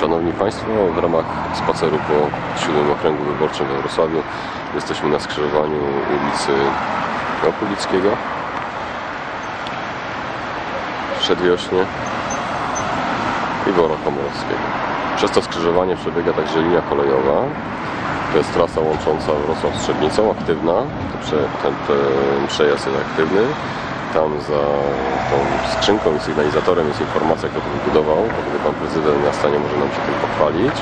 Szanowni Państwo, w ramach spaceru po 7 okręgu wyborczym we Wrocławiu jesteśmy na skrzyżowaniu ulicy Okulickiego Przedwiośnie i Wora Komorowskiego. Przez to skrzyżowanie przebiega także linia kolejowa. To jest trasa łącząca Wrocław z Trzebnicą, aktywna. Ten, ten przejazd jest aktywny. Tam za tą skrzynką i sygnalizatorem jest informacja, kto to wybudował. Gdy pan prezydent miasta nie może nam się tym pochwalić.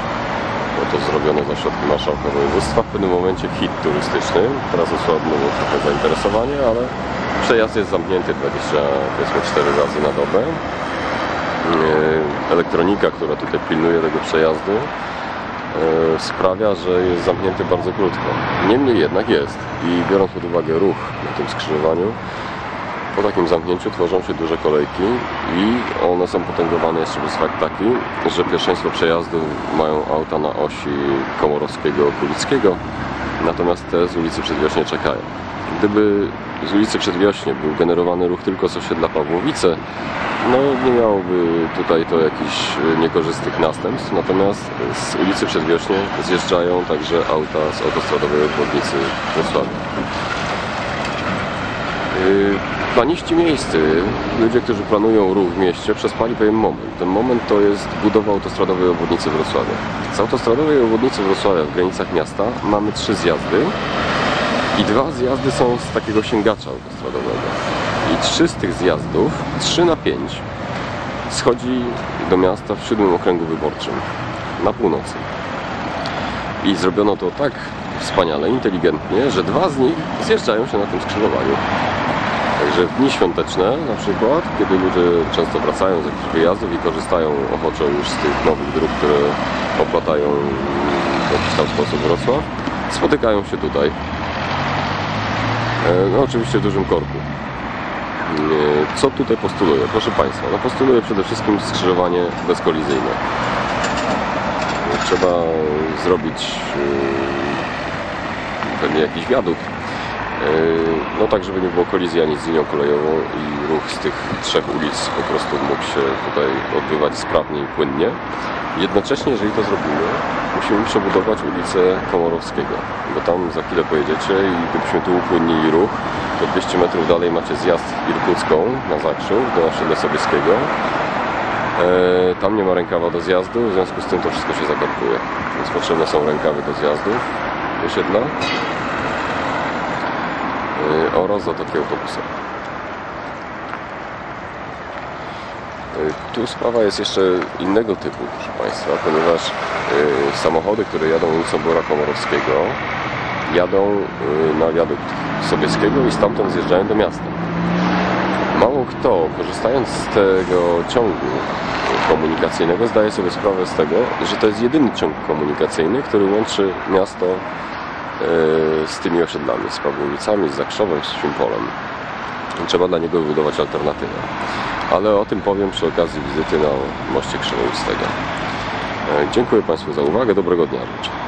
Bo to zrobione za środki marszałka województwa. W pewnym momencie hit turystyczny. Teraz osłabło trochę zainteresowanie, ale przejazd jest zamknięty 24 razy na dobę. Yy, Elektronika, która tutaj pilnuje tego przejazdu, yy, sprawia, że jest zamknięty bardzo krótko. Niemniej jednak jest. I biorąc pod uwagę ruch na tym skrzyżowaniu, po takim zamknięciu tworzą się duże kolejki i one są potęgowane jeszcze przez fakt taki, że pierwszeństwo przejazdu mają auta na osi Komorowskiego, Kulickiego, natomiast te z ulicy Przedwiośnie czekają. Gdyby z ulicy Przedwiośnie był generowany ruch tylko z osiedla Pawłowice, no nie miałoby tutaj to jakichś y, niekorzystnych następstw, natomiast z ulicy Przedwiośnie zjeżdżają także auta z autostradowej obwodnicy Wrocławia. Yy, Planiści miejscy, ludzie, którzy planują ruch w mieście, przespali pewien moment. Ten moment to jest budowa autostradowej obwodnicy Wrocławia. Z autostradowej obwodnicy Wrocławia w granicach miasta mamy trzy zjazdy i dwa zjazdy są z takiego sięgacza autostradowego. I trzy z tych zjazdów, 3 na 5, schodzi do miasta w siódmym okręgu wyborczym na północy. I zrobiono to tak wspaniale, inteligentnie, że dwa z nich zjeżdżają się na tym skrzyżowaniu. Także w dni świąteczne na przykład, kiedy ludzie często wracają z jakichś wyjazdów i korzystają ochoczo już z tych nowych dróg, które oplatają w jakiś tam sposób Wrocław, spotykają się tutaj. E, No oczywiście w dużym korku. E, Co tutaj postuluję? Proszę Państwa, no postuluję przede wszystkim skrzyżowanie bezkolizyjne. Trzeba zrobić e, pewnie jakiś wiadukt, no tak, żeby nie było kolizji ani z linią kolejową i ruch z tych trzech ulic po prostu mógł się tutaj odbywać sprawnie i płynnie. Jednocześnie, jeżeli to zrobimy, musimy przebudować ulicę Komorowskiego, bo tam za chwilę pojedziecie i gdybyśmy tu upłynnili ruch, to 200 metrów dalej macie zjazd Irkucką na Zakrzów do osiedla Sobieskiego. Yy, Tam nie ma rękawa do zjazdu, w związku z tym to wszystko się zakorkuje. Więc potrzebne są rękawy do zjazdów do y, oraz zatoki autobusowe. Y, Tu sprawa jest jeszcze innego typu, proszę Państwa, ponieważ y, samochody, które jadą ulicą Bora Komorowskiego, jadą na wiadukt Sobieskiego i stamtąd zjeżdżają do miasta. Mało kto, korzystając z tego ciągu komunikacyjnego, zdaje sobie sprawę z tego, że to jest jedyny ciąg komunikacyjny, który łączy miasto e, z tymi osiedlami, z Pawłowicami, z Zakrzowem, z Świmpolem. Trzeba dla niego wybudować alternatywę. Ale o tym powiem przy okazji wizyty na moście Krzywoustego. E, Dziękuję Państwu za uwagę. Dobrego dnia życzę.